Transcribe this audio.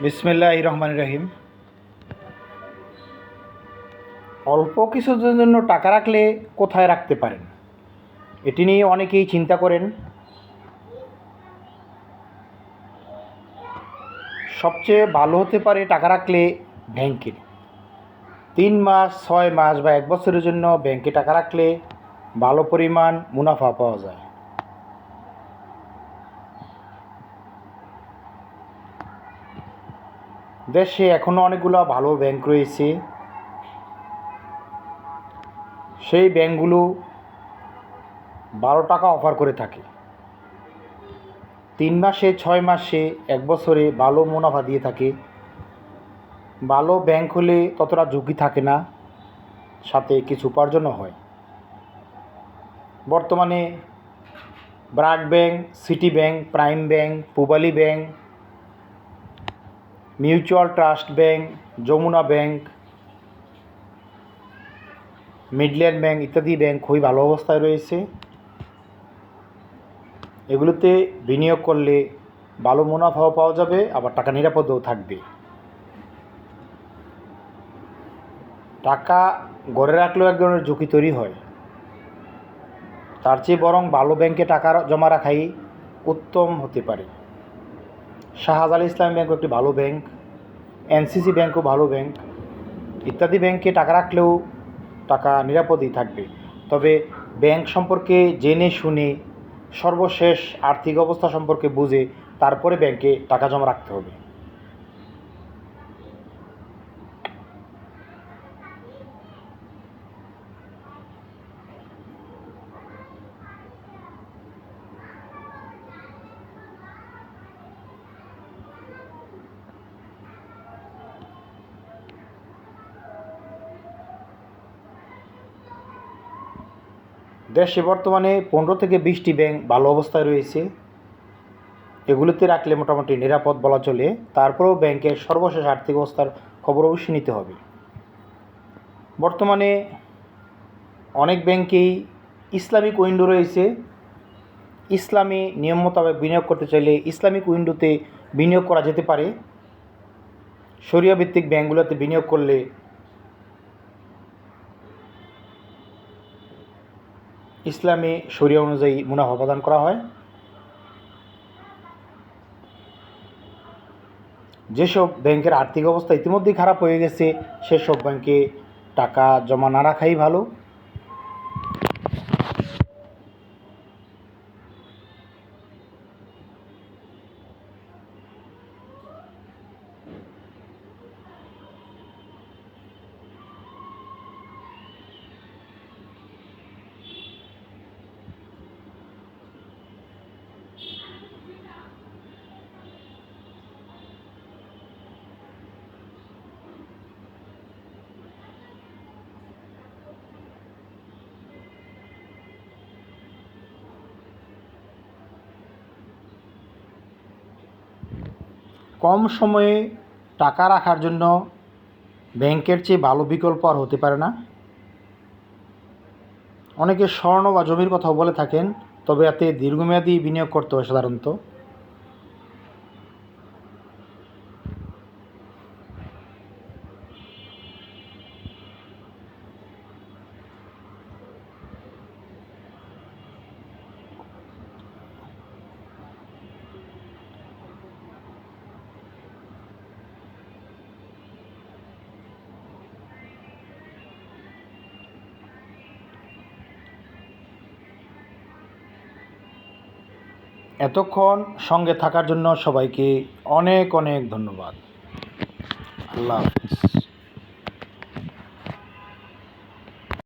বিসমিল্লাহ রহমান রহিম। অল্প কিছুদের জন্য টাকা রাখলে কোথায় রাখতে পারেন? এটি নিয়ে অনেকেই চিন্তা করেন। সবচেয়ে ভালো হতে পারে টাকা রাখলে ব্যাংকে। তিন মাস, ছয় মাস বা এক বছরের জন্য ব্যাংকে টাকা রাখলে ভালো পরিমাণ মুনাফা পাওয়া যায়। দেশে এখনও অনেকগুলো ভালো ব্যাংক রয়েছে। সেই ব্যাংকগুলো বারো টাকা অফার করে থাকে। তিন মাসে, ছয় মাসে, এক বছরে ভালো মুনাফা দিয়ে থাকে। ভালো ব্যাংক হলে ততটা ঝুঁকি থাকে না, সাথে কিছু উপার্জনও হয়। বর্তমানে BRAC Bank, City Bank, Prime Bank, Pubali Bank Mutual Trust Bank, Jamuna Bank, Midland Bank ইত্যাদি ব্যাংক খুবই ভালো অবস্থায় রয়েছে। এগুলোতে বিনিয়োগ করলে ভালো মুনাফাও পাওয়া যাবে, আবার টাকা নিরাপদেও থাকবে। টাকা গড়ে রাখলেও এক ধরনের ঝুঁকি তৈরি হয়। তার চেয়ে বরং ভালো ব্যাংকে টাকা জমা রাখাই উত্তম হতে পারে। শাহজাল ইসলাম ব্যাঙ্কও একটি ভালো ব্যাংক, এনসিসি ব্যাঙ্কও ভালো ব্যাঙ্ক ইত্যাদি ব্যাংকে টাকা রাখলেও টাকা নিরাপদেই থাকবে। তবে ব্যাংক সম্পর্কে জেনে শুনে সর্বশেষ আর্থিক অবস্থা সম্পর্কে বুঝে তারপরে ব্যাংকে টাকা জমা রাখতে হবে। দেশে বর্তমানে পনেরো থেকে বিশটি ব্যাংক ভালো অবস্থায় রয়েছে। এগুলোতে রাখলে মোটামুটি নিরাপদ বলা চলে। তারপরেও ব্যাংকের সর্বশেষ আর্থিক অবস্থার খবর অবশ্যই নিতে হবে। বর্তমানে অনেক ব্যাংকেই ইসলামিক উইন্ডো রয়েছে। ইসলামী নিয়ম মোতাবেক বিনিয়োগ করতে চাইলে ইসলামিক উইন্ডোতে বিনিয়োগ করা যেতে পারে। শরীয় ভিত্তিক ব্যাংকগুলোতে বিনিয়োগ করলে ইসলামে শরিয়া অনুযায়ী মুনাফা প্রদান করা হয়। যেসব ব্যাংকের আর্থিক অবস্থা ইতিমধ্যেই খারাপ হয়ে গেছে, সেসব ব্যাংকে টাকা জমা না রাখাই ভালো। কম সময়ে টাকা রাখার জন্য ব্যাংকের চেয়ে ভালো বিকল্প আর হতে পারে না। অনেকে স্বর্ণ বা জমির কথাও বলে থাকেন, তবে এতে দীর্ঘমেয়াদী বিনিয়োগ করতে হয় সাধারণত এতক্ষণ সঙ্গে থাকার জন্য সবাইকে অনেক অনেক ধন্যবাদ। আল্লাহ হাফিজ।